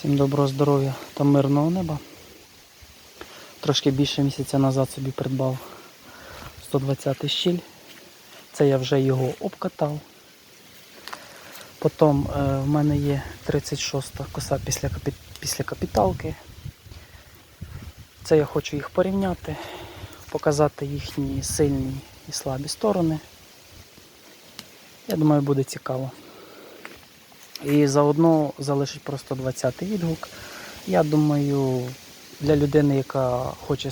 Всім доброго здоров'я та мирного неба. Трошки більше місяця назад собі придбав 120 щіль. Це я вже його обкатав. Потім е, в мене є 36 коса після, капі... після капіталки. Це я хочу їх порівняти, показати їхні сильні і слабі сторони. Я думаю, буде цікаво. І заодно залишить просто 20-й відгук. Я думаю, для людини, яка хоче,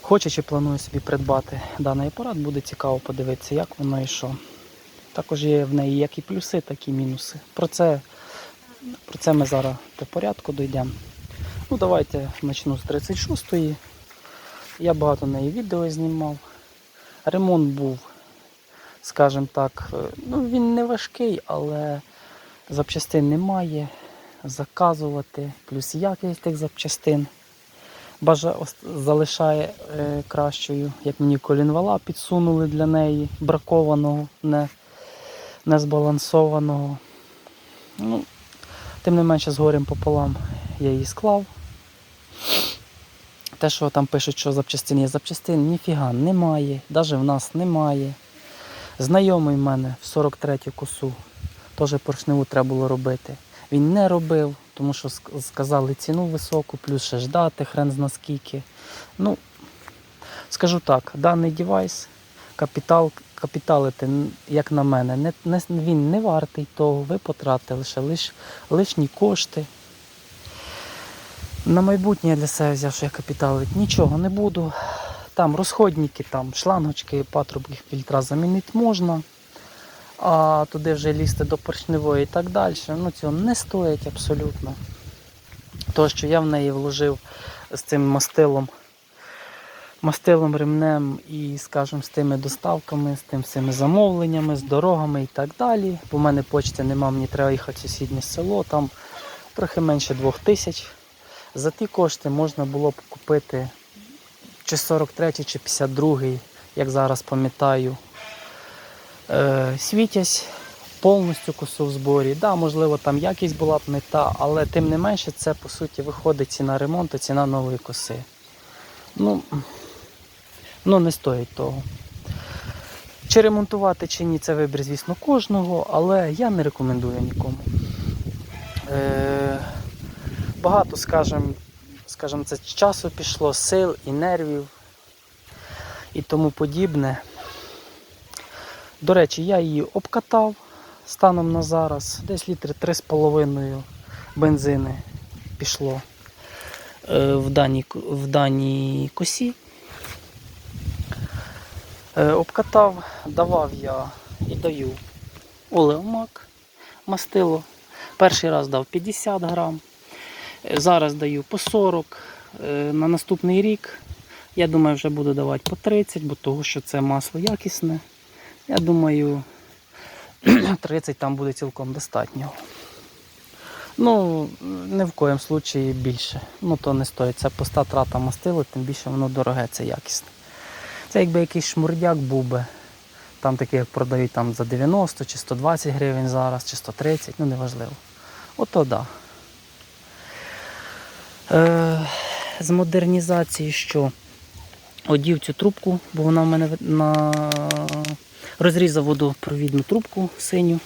хоче чи планує собі придбати даний апарат, буде цікаво подивитися, як воно і що. Також є в неї як і плюси, так і мінуси. Про це, про це ми зараз по порядку дійдемо. Ну, давайте почну з 36-ї. Я багато неї відео знімав. Ремонт був, скажімо так, е, ну він не важкий, але запчастин немає. Заказувати, плюс якість тих запчастин. Бажа залишає е, кращою, як мені колінвала підсунули для неї, бракованого, не, збалансованого. Ну, тим не менше з горем пополам я її склав. Те, що там пишуть, що запчастин є запчастин, ніфіга немає, навіть в нас немає. Знайомий в мене в 43 косу теж поршневу треба було робити. Він не робив, тому що сказали ціну високу, плюс ще ждати, хрен зна скільки. Ну, скажу так, даний девайс, капітал, капіталити, як на мене, не, не, він не вартий того, ви потратили ще лиш, лишні кошти. На майбутнє я для себе взяв, що я капіталити нічого не буду. Там розходники, там шлангочки, патрубки, фільтра замінити можна. А туди вже лізти до поршневої і так далі. Ну цього не стоїть абсолютно. То, що я в неї вложив з цим мастилом, мастилом ремнем і, скажімо, з тими доставками, з тим всіми замовленнями, з дорогами і так далі. Бо в мене почти нема, мені треба їхати в сусіднє село, там трохи менше двох тисяч. За ті кошти можна було б купити чи 43 чи 52, як зараз пам'ятаю, світязь повністю косу в зборі. Да, можливо, там якість була б не та, але тим не менше це по суті виходить ціна ремонту, ціна нової коси. Ну, ну не стоїть того. Чи ремонтувати, чи ні, це вибір, звісно, кожного, але я не рекомендую нікому. Е, багато, скажімо, скажімо, це часу пішло, сил і нервів і тому подібне. До речі, я її обкатав станом на зараз. Десь літри 3,5 бензини пішло е, в даній, в даній косі. Е, Обкатав, давав я і даю олеомак мастило. Перший раз дав 50 грам. Е, Зараз даю по 40. Е, На наступний рік я думаю, вже буду давати по 30, бо того, що це масло якісне. Я думаю, 30 там буде цілком достатньо. Ну, ні в коєму случаї більше. Ну то не стоїть. Це пуста трата мастила, тим більше воно дороге, це якісне. Це якби якийсь шмурдяк був би. Там такі, як продають там за 90 чи 120 гривень зараз, чи 130, ну неважливо. Ото да. Е, з модернізації що? Одів цю трубку, бо вона в мене на розрізав водопровідну трубку синю.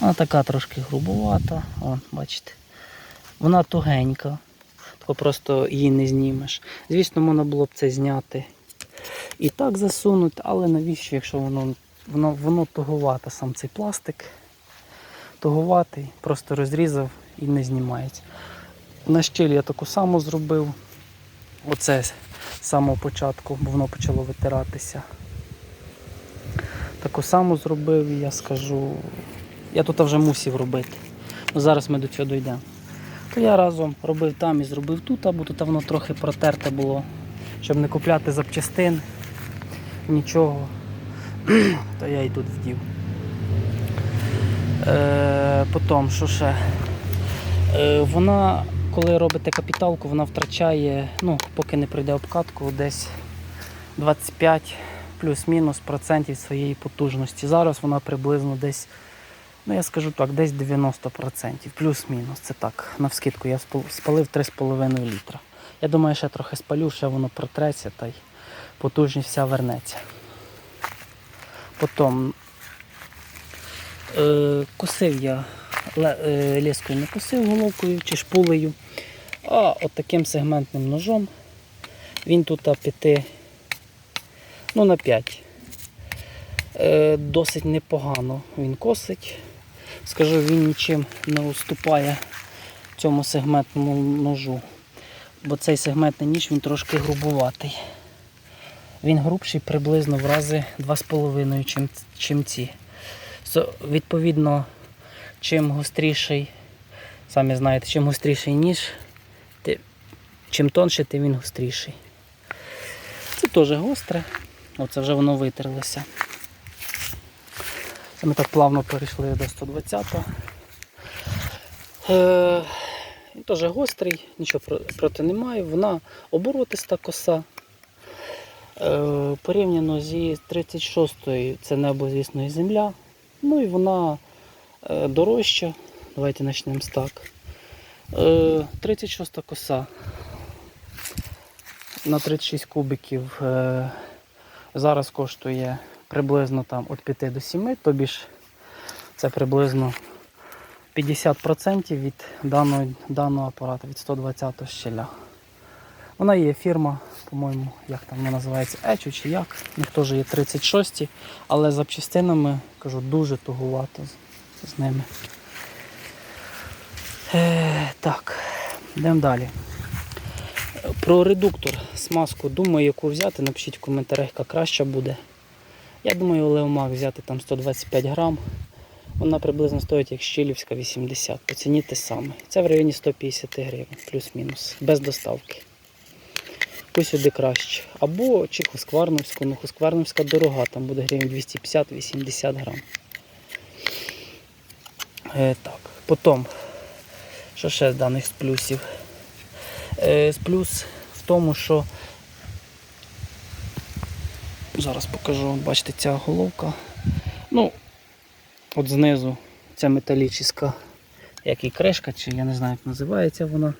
Вона така трошки грубувата, О, бачите. Вона тугенька, тако просто її не знімеш. Звісно, можна було б це зняти і так засунути, але навіщо, якщо воно воно, воно туговате, сам цей пластик. Туговатий, просто розрізав і не знімається. На щель я таку саму зробив. Оце з самого початку, бо воно почало витиратися. Таку саму зробив, і я скажу. Я тут вже мусив робити. Ну, зараз ми до цього дійдемо. То я разом робив там і зробив тут, бо тут воно трохи протерте було, щоб не купляти запчастин, нічого. То я і тут вдів. Е, потім, що ще? Е, вона, коли робите капіталку, вона втрачає, ну, поки не пройде обкатку, десь 25 плюс-мінус процентів своєї потужності. Зараз вона приблизно десь Ну, я скажу так, десь 90%, плюс-мінус. Це так, навскидку я спалив 3,5 літра. Я думаю, ще трохи спалю, ще воно протреться та й потужність вся вернеться. Потім е, косив я е, лескою не косив головкою чи шпулею, а от таким сегментним ножом. Він тут піти ну, на 5. Е, досить непогано він косить. Скажу, він нічим не уступає цьому сегментному ножу. Бо цей сегментний ніж він трошки грубуватий. Він грубший приблизно в рази 2,5, чим, чим ці. So, відповідно, чим гостріший, самі знаєте, чим гостріший ніж, ти, чим тонший, тим він гостріший. Це теж гостре. Оце вже воно витерлося. Це ми так плавно перейшли до 120-го. Е, теж гострий, нічого проти немає. Вона оборотиста коса. Е, порівняно зі 36-ю це небо, звісно, і земля. Ну і вона е, дорожча. Давайте почнемо з так. Е, 36 коса на 36 кубиків е, зараз коштує приблизно там від 5 до 7, тобі ж це приблизно 50% від даного, даного апарату, від 120 щеля. Вона є фірма, по-моєму, як там вона називається, Ечу чи як. У них теж є 36, але запчастинами, кажу, дуже тугувато з, з ними. Е, так, йдемо далі. Про редуктор, смазку, думаю, яку взяти, напишіть в коментарях, яка краща буде. Я думаю, Леомак взяти там 125 грам. Вона приблизно стоїть як щілівська 80. По ціні те саме. Це в районі 150 гривень, плюс-мінус, без доставки. Пусть сюди краще. Або чи Хускварновську, ну Хускварновська дорога, там буде гривень 250-80 грам. Е, так, потім, що ще з даних з плюсів? Е, плюс в тому, що зараз покажу, бачите, ця головка. Ну, от знизу ця металічна, як і кришка, чи я не знаю, як називається вона.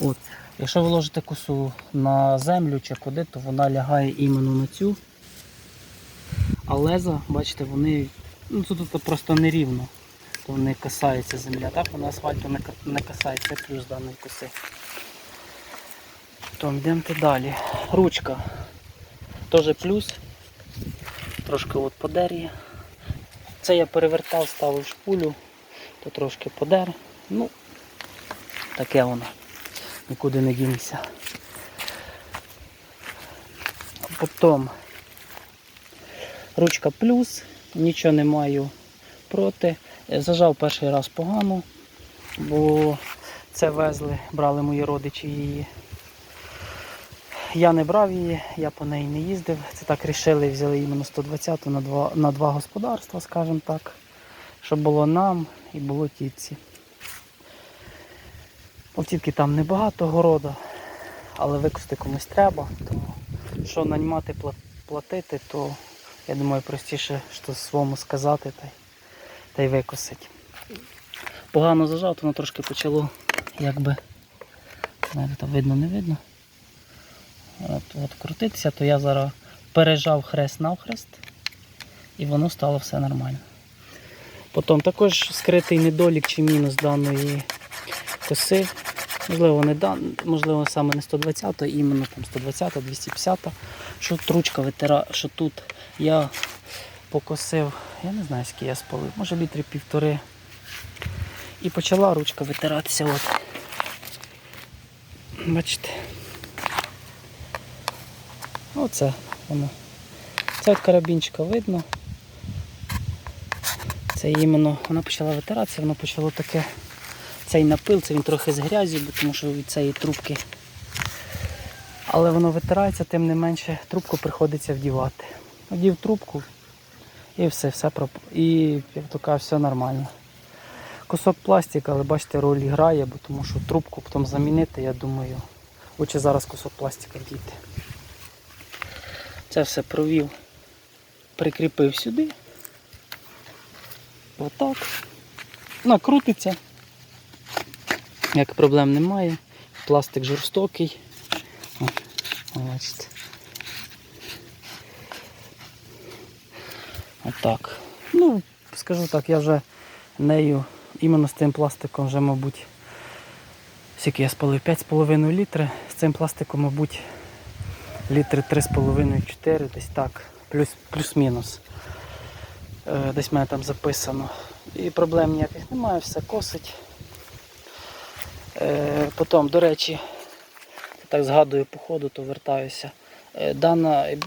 От. Якщо ви ложите косу на землю чи куди, то вона лягає іменно на цю. А леза, бачите, вони ну, тут, тут просто нерівно. То не касається земля. Так, вона асфальту не, касається, плюс даної коси. Потім йдемо далі. Ручка. Теж плюс. Трошки от подер'є. Це я перевертав, ставив шпулю, то трошки подер. Ну, таке воно. Нікуди не дінеться. Потім ручка плюс, нічого не маю проти. Е, Зажав перший раз погано, бо це везли, брали мої родичі її. Я не брав її, я по неї не їздив. Це так рішили, взяли іменно 120 на два, на два господарства, скажімо так. Щоб було нам і було тітці. Тітки там небагато города, але викости комусь треба. Тому що нанімати платити, то я думаю простіше що своєму сказати та й, та й викосить. Погано зажав, воно трошки почало якби. Там видно, не видно. От, от крутитися, то я зараз пережав хрест навхрест і воно стало все нормально. Потім також скритий недолік чи мінус даної коси. Можливо, не дан, можливо, саме не 120, а іменно там 120, 250. Що ручка витира, що тут я покосив, я не знаю, скільки я спалив, може літри півтори. І почала ручка витиратися. От. Бачите. Оце воно. Це от карабінчика видно. Це іменно, воно почала витиратися, воно почало таке. Цей напил, це він трохи з грязі, тому що від цієї трубки. Але воно витирається, тим не менше трубку приходиться вдівати. Одів трубку і все, все проп... І як то кажуть, все нормально. Кусок пластика, але бачите, роль грає, бо тому що трубку потім замінити, я думаю, лучше зараз кусок пластика вдіти. Це все провів, прикріпив сюди. Отак. Вона крутиться. Як проблем немає. Пластик жорстокий. О. Отак. Ну, скажу так, я вже нею, іменно з цим пластиком вже, мабуть, скільки я спалив 5,5 літри. З цим пластиком, мабуть, літри 3,5-4, десь так, плюс, плюс-мінус. Е, Десь в мене там записано. І проблем ніяких немає, все косить. Е, Потім, до речі, так згадую по ходу, то вертаюся. Е, Дана е,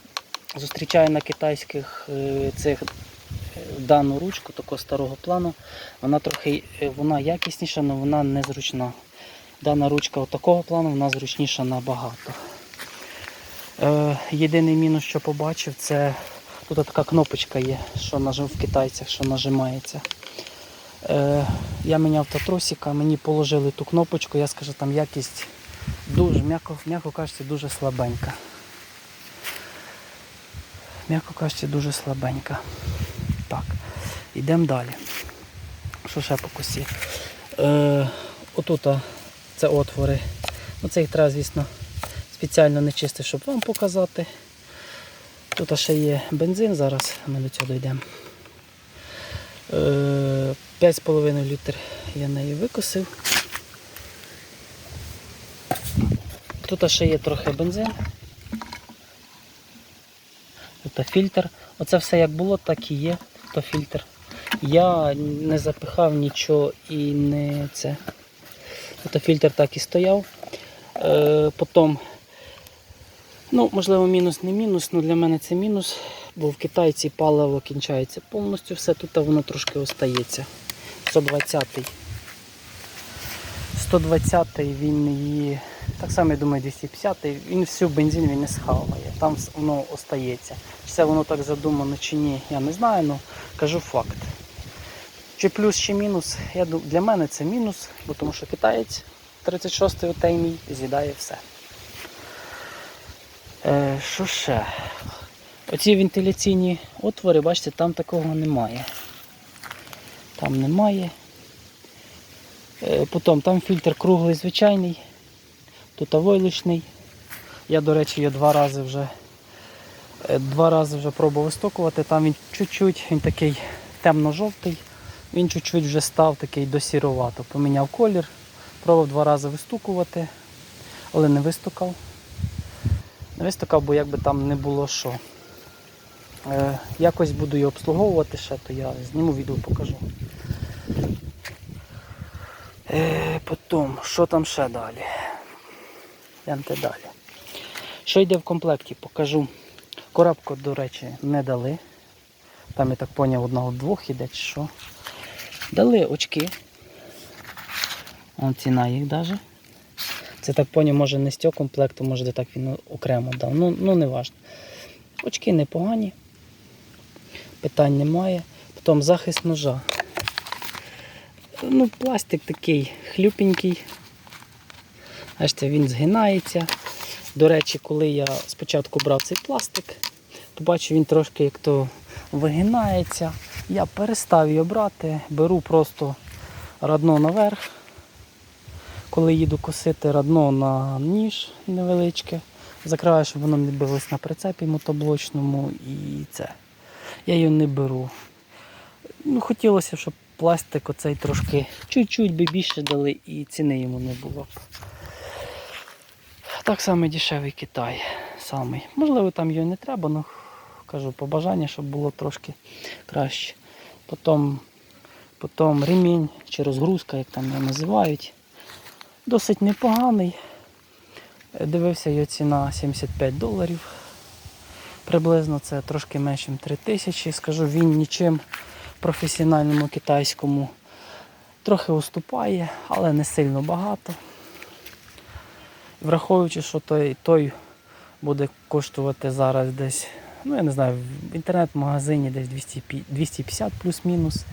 зустрічаю на китайських цих дану ручку такого старого плану. Вона трохи вона якісніша, але вона незручна. Дана ручка такого плану вона зручніша набагато. Е, єдиний мінус, що побачив, це тут така кнопочка є, що нажив в китайцях, що нажимається. Е, я міняв та тросика, мені положили ту кнопочку, я скажу, там якість дуже, м'яко, м'яко кажучи, дуже слабенька. М'яко кажучи, дуже слабенька. Так, йдемо далі. Що ще по косі? Е, отут це отвори. Ну, це їх треба, звісно, спеціально не чистити, щоб вам показати. Тут ще є бензин, зараз ми до цього дійдемо. Е, 5,5 літр я неї викосив. Тут ще є трохи бензин. Тут фільтр. Оце все як було, так і є. То фільтр. Я не запихав нічого і не це. Тут фільтр так і стояв. Е, потім, ну, можливо, мінус не мінус, але для мене це мінус, бо в китайці паливо кінчається повністю все, тут воно трошки остається. 120-й. 120-й він її, так само я думаю, 250-й, він всю бензин він не схаває, там воно остається. Це воно так задумано чи ні, я не знаю, але кажу факт. Чи плюс, чи мінус, я думаю, для мене це мінус, бо тому що китаєць 36-й отей мій з'їдає все. Е, що ще? Оці вентиляційні отвори, бачите, там такого немає. Там немає. Е, Потім там фільтр круглий звичайний, тут войлочний. Я, до речі, його два рази вже е, два рази вже пробував вистокувати. Там він чуть-чуть, він такий темно-жовтий, він чуть-чуть вже став такий до сіровато. Поміняв колір, пробував два рази вистукувати, але не вистукав. Не вистукав, бо якби там не було що. Е, якось буду його обслуговувати ще, то я зніму відео покажу. Е, потім, що там ще далі? Йдемте далі. Що йде в комплекті, покажу. Коробку, до речі, не дали. Там, я так зрозумів, одного-двох іде чи що. Дали очки. Вон ціна їх навіть. Це так поняв, може не з цього комплекту, може так він окремо дав. Ну, ну не важно. Очки непогані. Питань немає. Потім захист ножа. Ну, пластик такий хлюпенький. Бачите, він згинається. До речі, коли я спочатку брав цей пластик, побачив він трошки як то вигинається. Я перестав його брати, беру просто радно наверх. Коли їду косити радно на ніж невеличке, закриваю, щоб воно не билось на прицепі мотоблочному і це. Я його не беру. Ну, хотілося, щоб пластик оцей трошки чуть-чуть би більше дали і ціни йому не було б. Так само дешевий Китай. Самий. Можливо, там його не треба, але кажу, побажання, щоб було трошки краще. Потім, потім ремінь чи розгрузка, як там його називають. Досить непоганий. Е, Дивився його ціна 75 доларів. Приблизно це трошки менше, ніж 3 тисячі. Скажу, він нічим професіональному китайському трохи уступає, але не сильно багато. Враховуючи, що той, той буде коштувати зараз десь, ну я не знаю, в інтернет-магазині десь 250 плюс-мінус.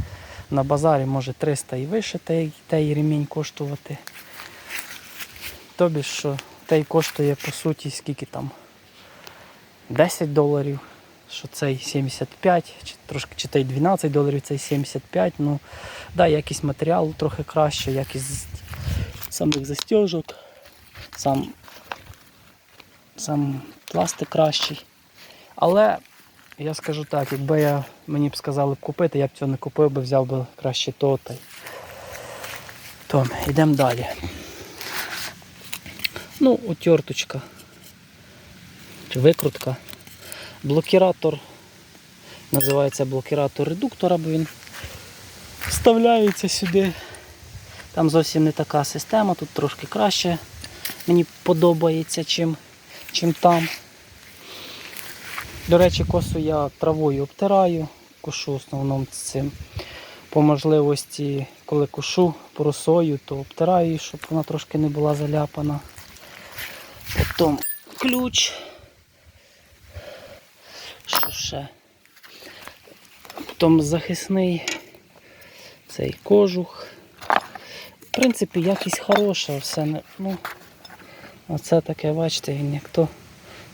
На базарі може 300 і вище той, той ремінь коштувати. Тобі що той коштує по суті скільки там 10 доларів, що цей 75, чи трошки чи той 12 доларів, цей 75. Ну, да, якість матеріалу трохи краще, якість самих застіжок, сам, сам пластик кращий. Але я скажу так, якби я, мені б сказали купити, я б цього не купив би, взяв би краще то. та. То, йдемо далі. Ну, утерточка. Викрутка. Блокіратор. Називається блокіратор редуктора, бо він вставляється сюди. Там зовсім не така система, тут трошки краще. Мені подобається, чим, чим там. До речі, косу я травою обтираю, кошу в основному цим. По можливості, коли кошу поросою, то обтираю, щоб вона трошки не була заляпана. Потім ключ. Що ще? Потім захисний цей кожух. В принципі, якість хороша, все. Ну, оце таке, бачите, він як то.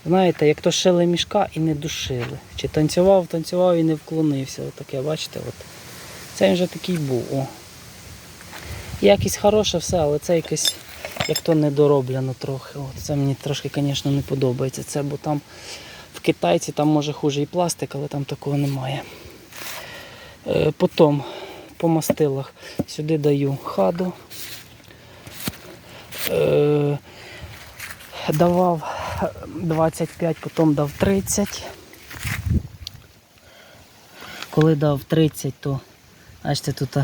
Знаєте, як то шили мішка і не душили. Чи танцював, танцював і не вклонився. Отаке, бачите, от. Це вже такий був. О. Якість хороша, все, але це якесь як то недороблено трохи. От. Це мені трошки, звісно, не подобається. Це, бо там в китайці там може хуже і пластик, але там такого немає. Е, потім по мастилах сюди даю хаду. Е, давав 25, потім дав 30. Коли дав 30, то бачите, тут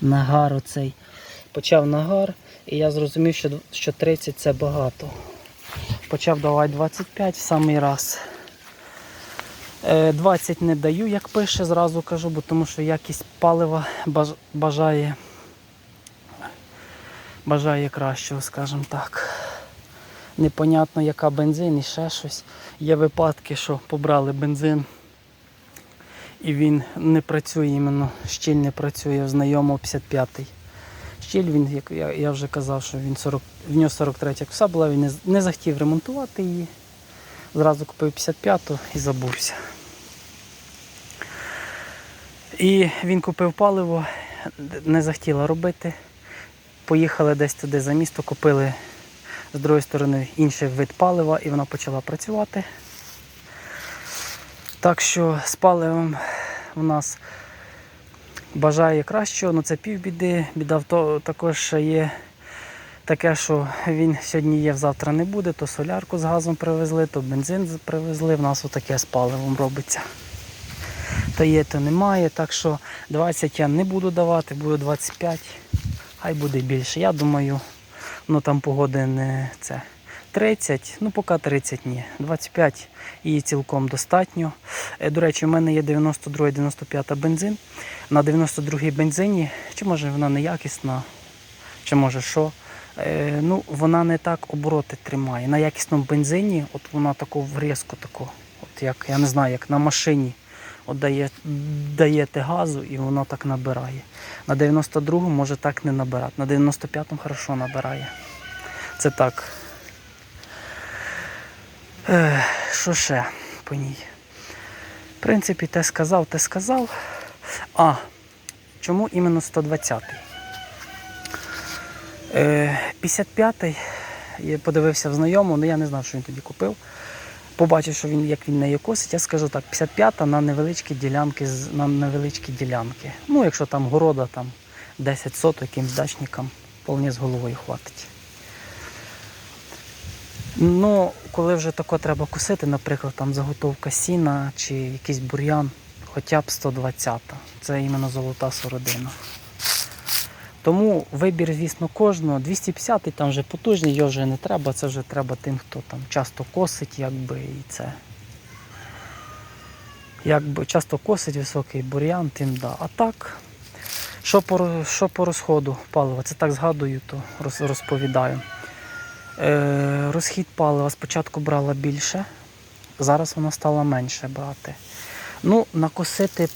нагар оцей. Почав нагар, і я зрозумів, що, що 30 це багато. Почав давати 25 в самий раз. Е, 20 не даю, як пише, зразу кажу, бо тому що якість палива бажає, бажає кращого, скажімо так. Непонятно, яка бензин і ще щось. Є випадки, що побрали бензин і він не працює іменно, щіль працює в знайомого 55-й. Щіль він, як я, я вже казав, що він 40, в нього 43 коса була, він не, не захотів ремонтувати її. Зразу купив 55-ту і забувся. І він купив паливо, не захотіла робити. Поїхали десь туди за місто, купили з другої сторони інший вид палива і вона почала працювати. Так що з паливом у нас бажає кращого, але це півбіди. Біда в то також є таке, що він сьогодні є, завтра не буде, то солярку з газом привезли, то бензин привезли. В нас отаке з паливом робиться. То є, то немає. Так що 20 я не буду давати, буду 25, хай буде більше. Я думаю, ну там погоди не це. 30, ну поки 30 ні. 25 її цілком достатньо. Е, До речі, у мене є 92-95 бензин. На 92-й бензині, чи може вона неякісна, чи може що. Е, ну, вона не так обороти тримає. На якісному бензині, от вона таку врізку таку, от як я не знаю, як на машині. От дає, даєте газу і воно так набирає. На 92-му може так не набирати. На 95-му хорошо набирає. Це так. Що ще по ній? В принципі, те сказав, те сказав. А, чому іменно 120-й? Е, 55-й, я подивився в знайому, але я не знав, що він тоді купив. Побачив, що він, як він нею косить, я скажу так, 55-та на невеличкі ділянки, на невеличкі ділянки. Ну, якщо там города там 10 соток якимсь дачникам, повні з головою хватить. Ну, коли вже тако треба косити, наприклад, там заготовка сіна чи якийсь бур'ян, хоча б 120-та. Це іменно золота сородина. Тому вибір, звісно, кожного. 250-й там вже потужний, його вже не треба. Це вже треба тим, хто там часто косить, якби і це. Якби часто косить високий бур'ян, тим да. А так, що по, що по розходу палива? Це так згадую, то розповідаю. Е, розхід палива спочатку брала більше, зараз воно стало менше брати. Ну, накосити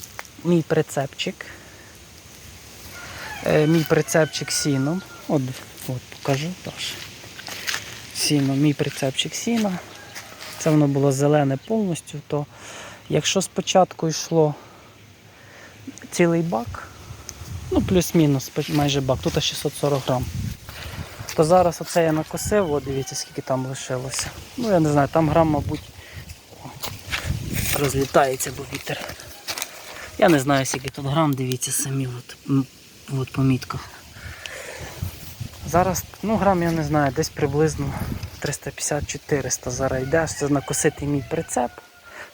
мій прицепчик. Е, мій прицепчик сіном. От, от покажу теж. Сіно, мій прицепчик сіна. Це воно було зелене повністю, то якщо спочатку йшло цілий бак, ну плюс-мінус майже бак, тут 640 грам. То зараз оце я накосив, от дивіться, скільки там лишилося. Ну я не знаю, там грам, мабуть, розлітається, бо вітер. Я не знаю, скільки тут грам, дивіться самі, от, от по. Зараз, ну грам я не знаю, десь приблизно 350-400 зараз йде. Це накосити мій прицеп.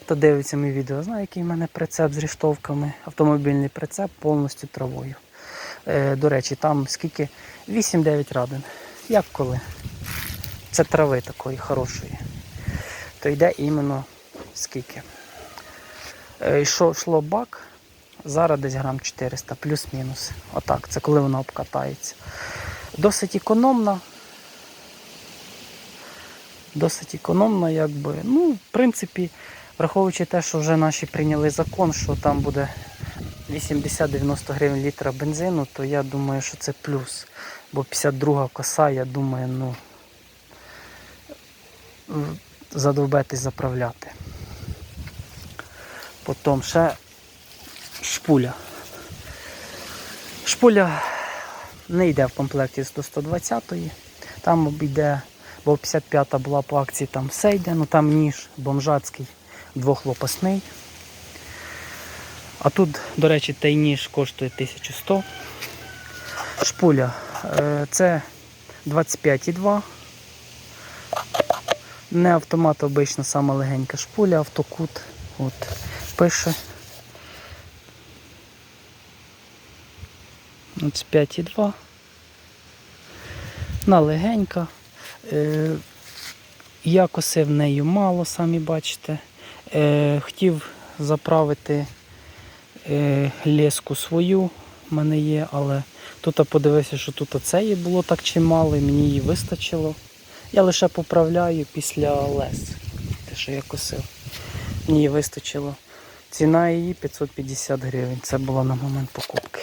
Хто дивиться мій відео, знає, який в мене прицеп з ріштовками, автомобільний прицеп повністю травою. Е, до речі, там скільки? 8-9 радин. Як коли? Це трави такої хорошої. То йде іменно скільки. Е, йшов, йшло бак, зараз десь грам 400, плюс-мінус. Отак, це коли вона обкатається. Досить економна. Досить економна, якби. Ну, в принципі, враховуючи те, що вже наші прийняли закон, що там буде 80-90 гривень літра бензину, то я думаю, що це плюс. Бо 52 коса, я думаю, ну задовбетись заправляти. Потім ще шпуля. Шпуля не йде в комплекті з до 120-ї. Там обійде, бо 55-та була по акції, там все йде, ну там ніж бомжацький, двохлопасний. А тут, до речі, той ніж коштує 1100. Шпуля це 25,2. Не автомат, обично сама легенька шпуля, автокут. От, пише. 25,2. Вона легенька. Е, я косив нею мало, самі бачите. Е, хотів заправити е, леску свою, в мене є, але тут подивився, що тут оцеї було так чимало, і мені її вистачило. Я лише поправляю після лес, те, що я косив. Мені її вистачило. Ціна її 550 гривень. Це було на момент покупки.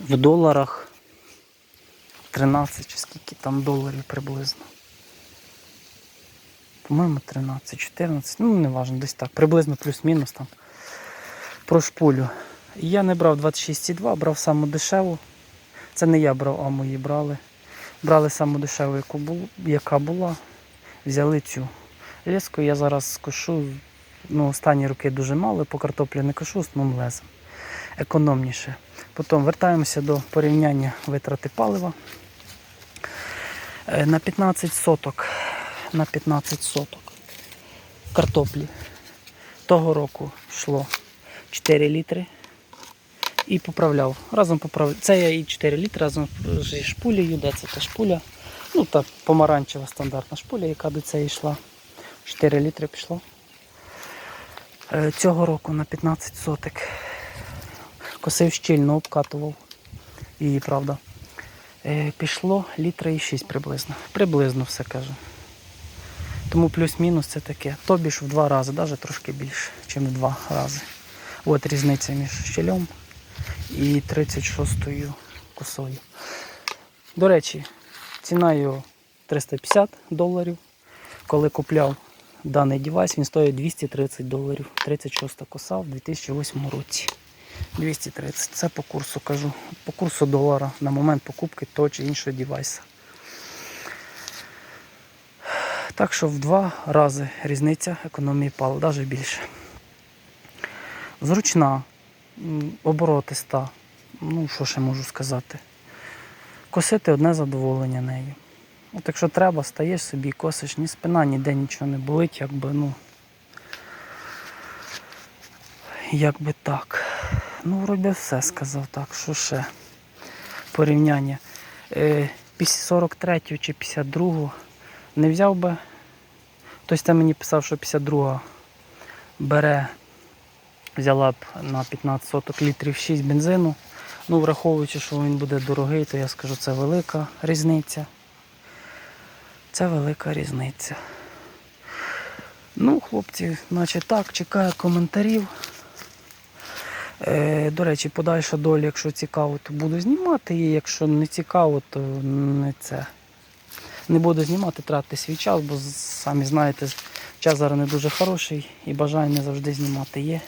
В доларах 13 чи скільки там доларів приблизно. По-моєму, 13, 14, ну не важно, десь так, приблизно плюс-мінус там. Про шпулю. Я не брав 26,2, брав саму дешеву. Це не я брав, а мої брали. Брали саму дешеву, яку було, яка була. Взяли цю леску. Я зараз кошу. Ну, останні роки дуже мало, по картоплі не кошу, основним лезом. Економніше. Потім вертаємося до порівняння витрати палива. Е, На 15 соток. На 15 соток картоплі. Того року йшло 4 літри і поправляв. Разом поправляв. Це я і 4 літри разом зі шпулею, де це та шпуля. Ну та помаранчева стандартна шпуля, яка до цієї йшла. 4 літри пішло. Е, Цього року на 15 соток. Косив щільно, обкатував. Її, правда. Е, Пішло літра і 6 приблизно. Приблизно все кажу. Тому плюс-мінус це таке. Тобі ж в два рази, навіть трошки більше, ніж в два рази. От різниця між щелем і 36-ю косою. До речі, ціна його 350 доларів. Коли купляв даний девайс, він стоїть 230 доларів. 36 коса в 2008 році. 230. Це по курсу кажу. По курсу долара на момент покупки того чи іншого девайса. Так що в два рази різниця економії палива, навіть більше. Зручна, оборотиста. Ну, що ще можу сказати. Косити одне задоволення нею. От якщо треба, стаєш собі, косиш, ні спина, ніде нічого не болить, якби, ну. Якби так. Ну, вроді все сказав так. Що ще? Порівняння. Е, після 43-го чи 52-го не взяв би. Хтось там мені писав, що 52 бере, взяла б на 15 соток літрів 6 бензину. Ну, враховуючи, що він буде дорогий, то я скажу, це велика різниця. Це велика різниця. Ну, хлопці, наче так, чекаю коментарів. Е, до речі, подальша доля, якщо цікаво, то буду знімати її, якщо не цікаво, то не це. Не буду знімати, тратити свій час, бо самі знаєте, час зараз не дуже хороший і бажання завжди знімати є.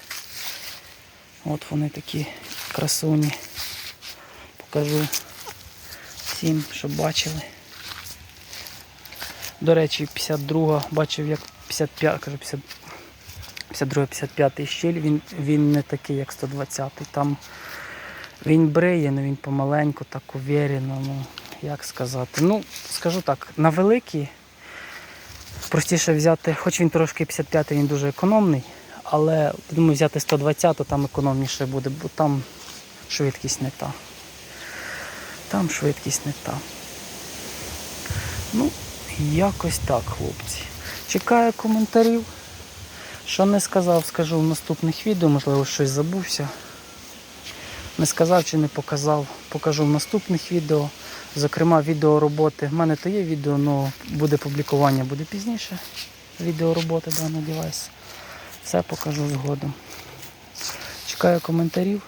От вони такі красуні. Покажу всім, щоб бачили. До речі, 52 бачив як 55, кажу 52 55 щіль, він, він не такий, як 120 Там він бриє, але він помаленьку, так уверено, ну, як сказати. Ну, скажу так, на великі простіше взяти, хоч він трошки 55 він дуже економний, але думаю, взяти 120, то там економніше буде, бо там швидкість не та. Там швидкість не та. Ну, якось так, хлопці. Чекаю коментарів. Що не сказав, скажу в наступних відео, можливо, щось забувся. Не сказав чи не показав, покажу в наступних відео. Зокрема, відео роботи. В мене то є відео, але буде публікування буде пізніше. Відео роботи даного девайсу. Все покажу згодом. Чекаю коментарів.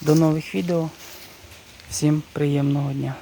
До нових відео. Всім приємного дня.